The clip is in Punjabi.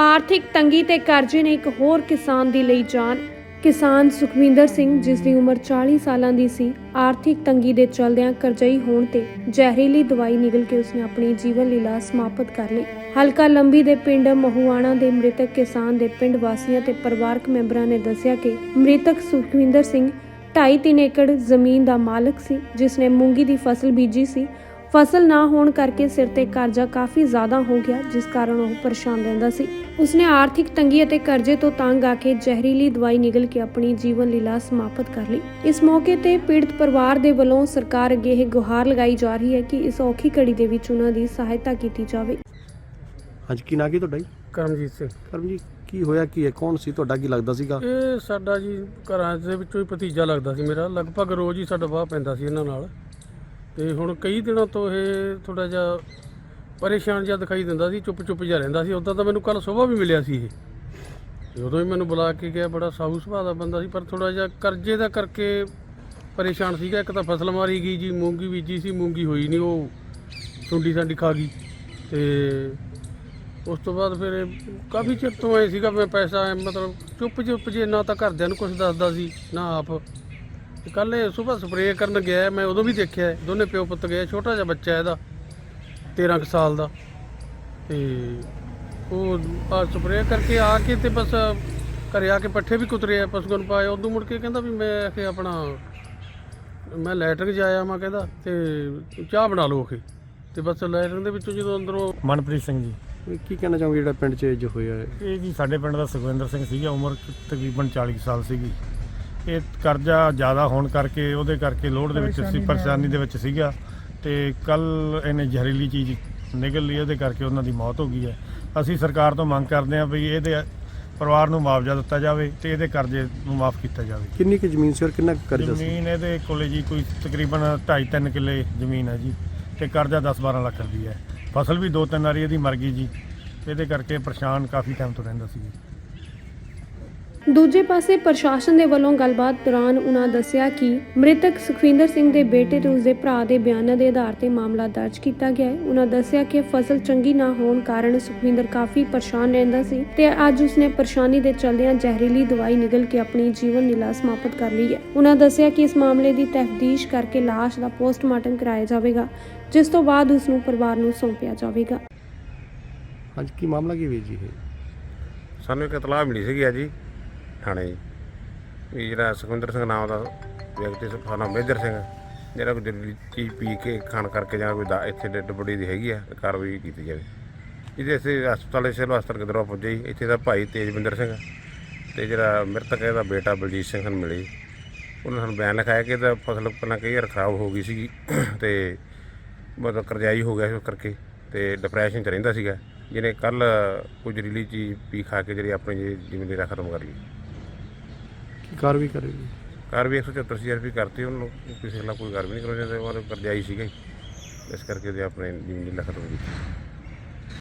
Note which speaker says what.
Speaker 1: ਆਰਥਿਕ ਤੰਗੀ ਤੇ ਕਰਜ਼ੇ ਨੇ ਇੱਕ ਹੋਰ ਕਿਸਾਨ ਦੀ ਲਈ ਜਾਨ। ਕਿਸਾਨ ਸੁਖਵਿੰਦਰ ਸਿੰਘ ਜਿਸ ਦੀ ਉਮਰ 40 ਸਾਲਾਂ ਦੀ ਸੀ, ਆਰਥਿਕ ਤੰਗੀ ਦੇ ਚਲਦਿਆਂ ਕਰਜ਼ਈ ਹੋਣ ਤੇ ਜ਼ਹਿਰੀਲੀ ਦਵਾਈ ਨਿਗਲ ਕੇ ਉਸਨੇ ਆਪਣੀ ਜੀਵਨ ਲੀਲਾ ਸਮਾਪਤ ਕਰ ਲਈ। ਹਲਕਾ ਲੰਬੀ ਦੇ ਪਿੰਡ ਮਹੂਆਣਾ ਦੇ ਮ੍ਰਿਤਕ ਕਿਸਾਨ ਦੇ ਪਿੰਡ ਵਾਸੀਆਂ ਤੇ ਪਰਿਵਾਰਕ ਮੈਂਬਰਾਂ ਨੇ ਦੱਸਿਆ ਕਿ ਮ੍ਰਿਤਕ ਸੁਖਵਿੰਦਰ ਸਿੰਘ 2.5 ਏਕੜ ਜ਼ਮੀਨ ਦਾ ਮਾਲਕ ਸੀ ਜਿਸ ਨੇ ਮੂੰਗੀ ਦੀ ਫਸਲ ਬੀਜੀ ਸੀ। ਫਸਲ ਨਾ ਹੋਣ ਕਰਕੇ ਸਿਰ ਤੇ ਕਰਜ਼ਾ ਕਾਫੀ ਜ਼ਿਆਦਾ ਹੋ ਗਿਆ ਜਿਸ ਕਾਰਨ ਉਹ ਪਰੇਸ਼ਾਨ ਰਹਿੰਦਾ ਸੀ। ਉਸਨੇ ਆਰਥਿਕ ਤੰਗੀ ਅਤੇ ਕਰਜ਼ੇ ਤੋਂ ਤੰਗ ਆ ਕੇ ਜ਼ਹਿਰੀਲੀ ਦਵਾਈ ਨਿਗਲ ਕੇ ਆਪਣੀ ਜੀਵਨ ਲੀਲਾ ਸਮਾਪਤ ਕਰ ਲਈ। ਇਸ ਮੌਕੇ ਤੇ ਪੀੜਤ ਪਰਿਵਾਰ ਦੇ ਵੱਲੋਂ ਸਰਕਾਰ ਅੱਗੇ ਇਹ ਗੁਹਾਰ ਲਗਾਈ ਜਾ ਰਹੀ ਹੈ ਕਿ ਇਸ ਔਖੀ ਘੜੀ ਦੇ ਵਿੱਚ ਉਹਨਾਂ ਦੀ ਸਹਾਇਤਾ ਕੀਤੀ ਜਾਵੇ।
Speaker 2: ਹਾਂਜੀ ਕੀ ਨਾਂ ਕੀ ਤੁਹਾਡਾ ਜੀ?
Speaker 3: ਕਰਮਜੀਤ ਸਿੰਘ।
Speaker 2: ਕਰਮ ਜੀ ਕੀ ਹੋਇਆ ਕੀ ਹੈ? ਕੌਣ ਸੀ? ਤੁਹਾਡਾ ਕੀ ਲੱਗਦਾ ਸੀਗਾ?
Speaker 3: ਇਹ ਸਾਡਾ ਜੀ ਘਰਾਂ ਦੇ ਵਿੱਚੋਂ ਹੀ ਭਤੀਜਾ ਲੱਗਦਾ ਸੀ ਮੇਰਾ। ਲਗਭਗ ਰੋਜ਼ ਹੀ ਸਾਡਾ ਵਾਹ ਪੈਂਦਾ ਸੀ ਇਹਨਾਂ ਨਾਲ। ਤੇ ਹੁਣ ਕਈ ਦਿਨਾਂ ਤੋਂ ਇਹ ਥੋੜਾ ਜਿਹਾ ਪਰੇਸ਼ਾਨ ਜਿਹਾ ਦਿਖਾਈ ਦਿੰਦਾ ਸੀ, ਚੁੱਪ ਚੁੱਪ ਜਿਹਾ ਰਹਿੰਦਾ ਸੀ। ਉਦਾਂ ਤਾਂ ਮੈਨੂੰ ਕੱਲ ਸਵੇਰ ਵੀ ਮਿਲਿਆ ਸੀ ਇਹ। ਉਦੋਂ ਹੀ ਮੈਨੂੰ ਬੁਲਾ ਕੇ ਗਿਆ ਬੜਾ ਸਾਊ ਸੁਭਾਅ ਦਾ ਬੰਦਾ ਸੀ, ਪਰ ਥੋੜਾ ਜਿਹਾ ਕਰਜ਼ੇ ਦਾ ਕਰਕੇ ਪਰੇਸ਼ਾਨ ਸੀਗਾ। ਇੱਕ ਤਾਂ ਫਸਲ ਮਾਰੀ ਗਈ ਜੀ, ਮੂੰਗੀ ਬੀਜੀ ਸੀ, ਮੂੰਗੀ ਹੋਈ ਨਹੀਂ, ਉਹ ਸੁੰਡੀ ਸਾਡੀ ਖਾ ਗਈ। ਤੇ ਉਸ ਤੋਂ ਬਾਅਦ ਫਿਰ ਇਹ ਕਾਫੀ ਚਿਰ ਤੋਂ ਐ ਸੀਗਾ, ਮੈਂ ਪੈਸਾ ਮਤਲਬ ਚੁੱਪ ਚੁੱਪ ਜੇ ਨਾ ਤਾਂ ਘਰਦਿਆਂ ਨੂੰ ਕੁਝ ਦੱਸਦਾ ਸੀ, ਨਾ ਆਪ। ਕੱਲ ਇਹ ਸਵੇਰ ਸਪਰੇਅ ਕਰਨ ਗਿਆ ਮੈਂ ਉਦੋਂ ਵੀ ਦੇਖਿਆ ਦੋਨੇ ਪਿਓ ਪੁੱਤ ਗਏ ਛੋਟਾ ਜਿਹਾ ਬੱਚਾ ਇਹਦਾ 13 ਕੁ ਸਾਲ ਦਾ। ਤੇ ਉਹ ਆ ਸਪਰੇਅ ਕਰਕੇ ਆ ਕੇ ਤੇ ਬਸ ਘਰੇ ਆ ਕੇ ਪੱਠੇ ਵੀ ਕੁਤਰੇ ਆ ਪਸ਼ੂਆਂ ਨੂੰ ਪਾਏ। ਉਦੋਂ ਮੁੜ ਕੇ ਕਹਿੰਦਾ ਵੀ ਮੈਂ ਆਖੇ ਆਪਣਾ ਮੈਂ ਲੈਟਰਿੰਗ ਜਾਇਆ ਮੈਂ ਕਹਿੰਦਾ ਤੇ ਚਾਹ ਬਣਾ ਲਓ ਆਖੇ। ਤੇ ਬਸ ਲੈਟਰਿੰਗ ਦੇ ਵਿੱਚੋਂ ਜਦੋਂ ਅੰਦਰੋਂ
Speaker 4: ਮਨਪ੍ਰੀਤ ਸਿੰਘ ਜੀ।
Speaker 2: ਇਹ ਕੀ ਕਹਿਣਾ ਚਾਹੋਗੇ ਜਿਹੜਾ ਪਿੰਡ 'ਚ ਜੋ ਹੋਇਆ? ਹੈ
Speaker 4: ਇਹ ਜੀ ਸਾਡੇ ਪਿੰਡ ਦਾ ਸੁਖਵਿੰਦਰ ਸਿੰਘ ਸੀਗਾ ਉਮਰ ਤਕਰੀਬਨ 40 ਕੁ ਸਾਲ ਸੀਗੀ। ਇਹ ਕਰਜ਼ਾ ਜ਼ਿਆਦਾ ਹੋਣ ਕਰਕੇ ਉਹਦੇ ਕਰਕੇ ਲੋਡ ਦੇ ਵਿੱਚ ਸੀ ਪਰੇਸ਼ਾਨੀ ਦੇ ਵਿੱਚ ਸੀਗਾ। ਤੇ ਕੱਲ ਇਹਨੇ ਜ਼ਹਿਰੀਲੀ ਚੀਜ਼ ਨਿਕਲ ਲਈ ਉਹਦੇ ਕਰਕੇ ਉਹਨਾਂ ਦੀ ਮੌਤ ਹੋ ਗਈ ਹੈ। ਅਸੀਂ ਸਰਕਾਰ ਤੋਂ ਮੰਗ ਕਰਦੇ ਹਾਂ ਵੀ ਇਹਦੇ ਪਰਿਵਾਰ ਨੂੰ ਮੁਆਵਜ਼ਾ ਦਿੱਤਾ ਜਾਵੇ ਤੇ ਇਹਦੇ ਕਰਜ਼ੇ ਨੂੰ ਮਾਫ ਕੀਤਾ ਜਾਵੇ।
Speaker 2: ਕਿੰਨੀ ਕੁ ਜ਼ਮੀਨ ਸੀ ਔਰ ਕਿੰਨਾ ਕੁ ਕਰਜ਼ਾ ਸੀ?
Speaker 4: ਜ਼ਮੀਨ ਇਹਦੇ ਕੋਲੇ ਜੀ ਕੋਈ ਤਕਰੀਬਨ 2.5-3 ਕਿੱਲੇ ਜ਼ਮੀਨ ਹੈ ਜੀ ਤੇ ਕਰਜ਼ਾ 10-12 ਲੱਖ ਰੁਪਈਆ ਹੈ। ਫਸਲ ਵੀ ਦੋ ਤਿੰਨ ਵਾਰੀ ਇਹਦੀ ਮਰ ਗਈ ਜੀ। ਇਹਦੇ ਕਰਕੇ ਪਰੇਸ਼ਾਨ ਕਾਫੀ ਟਾਈਮ ਤੋਂ ਰਹਿੰਦਾ ਸੀ। ਜੀ
Speaker 1: ਦੂਜੇ ਪਾਸੇ ਪ੍ਰਸ਼ਾਸਨ ਦੇ ਵੱਲੋਂ ਗੱਲਬਾਤ ਦੌਰਾਨ ਉਹਨਾਂ ਦੱਸਿਆ ਕਿ ਮ੍ਰਿਤਕ ਸੁਖਵਿੰਦਰ ਸਿੰਘ ਦੇ ਬੇਟੇ ਤੇ ਉਸਦੇ ਭਰਾ ਦੇ ਬਿਆਨਾਂ ਦੇ ਆਧਾਰ ਤੇ ਮਾਮਲਾ ਦਰਜ ਕੀਤਾ ਗਿਆ ਹੈ। ਉਹਨਾਂ ਦੱਸਿਆ ਕਿ ਫਸਲ ਚੰਗੀ ਨਾ ਹੋਣ ਕਾਰਨ ਸੁਖਵਿੰਦਰ ਕਾਫੀ ਪਰੇਸ਼ਾਨ ਰਹਿੰਦਾ ਸੀ ਤੇ ਅੱਜ ਉਸਨੇ ਪਰੇਸ਼ਾਨੀ ਦੇ ਚਲਦਿਆਂ ਜ਼ਹਿਰੀਲੀ ਦਵਾਈ ਨਿਗਲ ਕੇ ਆਪਣੀ ਜੀਵਨ ਲੀਲਾ ਸਮਾਪਤ ਕਰ ਲਈ ਹੈ। ਉਹਨਾਂ ਦੱਸਿਆ ਕਿ ਇਸ ਮਾਮਲੇ ਦੀ ਤਫਤੀਸ਼ ਕਰਕੇ ਲਾਸ਼ ਦਾ ਪੋਸਟਮਾਰਟਮ ਕਰਾਇਆ ਜਾਵੇਗਾ ਜਿਸ ਤੋਂ ਬਾਅਦ ਉਸ ਨੂੰ ਪਰਿਵਾਰ ਨੂੰ ਸੌਂਪਿਆ ਜਾਵੇਗਾ।
Speaker 2: ਹਾਂਜੀ ਕੀ ਮਾਮਲਾ ਕੀ ਹੋਇਆ ਜੀ ਇਹ?
Speaker 5: ਸਾਨੂੰ ਇੱਕ ਇਤਲਾਹ ਮਿਲੀ ਸੀਗੀ ਅੱਜ ਜੀ। ਥਾਣੇ। ਵੀ ਜਿਹੜਾ ਸੁਖਵਿੰਦਰ ਸਿੰਘ ਨਾਮ ਦਾ ਵਿਅਕਤੀ ਸੁਖਾਨਾ ਮੇਜਰ ਸਿੰਘ। ਜਿਹੜਾ ਕੋਈ ਜ਼ਹਿਰੀਲੀ ਚੀਜ਼ ਪੀ ਕੇ ਖਾਣ ਕਰਕੇ ਜਾਂ ਕੋਈ ਦਾ ਇੱਥੇ ਡੈਡ ਬੋਡੀ ਦੀ ਹੈਗੀ ਆ ਕਾਰਵਾਈ ਕੀਤੀ ਜਾਵੇ। ਇਹਦੇ ਅਸੀਂ ਹਸਪਤਾਲ ਸਿਵਲ ਹਸਪਤਾਲ ਗਿੱਦੜਵਾ ਪੁੱਜੇ ਜੀ। ਇੱਥੇ ਦਾ ਭਾਈ ਤੇਜਵਿੰਦਰ ਸਿੰਘ ਤੇ ਜਿਹੜਾ ਮ੍ਰਿਤਕ ਹੈ ਇਹਦਾ ਬੇਟਾ ਬਲਜੀਤ ਸਿੰਘ ਨੂੰ ਮਿਲੇ। ਜੀ। ਉਹਨਾਂ ਨੇ ਸਾਨੂੰ ਬਿਆਨ ਲਿਖਾਇਆ ਕਿ ਇਹਦਾ ਫਸਲ ਪਹਿਲਾਂ ਕਈ ਵਾਰ ਖਰਾਬ ਹੋ ਗਈ ਸੀਗੀ। ਤੇ ਮਤਲਬ ਕਰਜ਼ਾਈ ਹੋ ਗਿਆ ਸੀ ਉਸ ਕਰਕੇ। ਤੇ ਡਿਪਰੈਸ਼ਨ ਚ ਰਹਿੰਦਾ ਸੀਗਾ। ਜਿਹਨੇ ਕੱਲ ਕੋਈ ਜ਼ਹਿਰੀਲੀ ਚੀਜ਼ ਪੀ ਖਾ ਕੇ ਜਿਹੜੀ ਆਪਣੀ ਜੀ- ਜੀਵਨ ਖਤਮ ਕਰ ਲਈ।
Speaker 2: ਕਾਰਵਾਈ ਕਰੇਗੀ।
Speaker 5: ਕਾਰ ਵੀ 174 ਸੀਆਰਪੀ ਕਰਤੀ, ਉਹਨੂੰ ਕਿਸੇ ਨਾਲ ਕੋਈ ਕਾਰਵਾਈ ਨਹੀਂ ਕਰਨੀ ਤੇ ਉਹ ਕਰਜ਼ਾਈ ਸੀਗਾ। ਇਸ ਕਰਕੇ ਉਹਦੇ ਆਪਣੇ ਜੀਵਨ ਲੀਲਾ ਖਤਮ ਗਈ।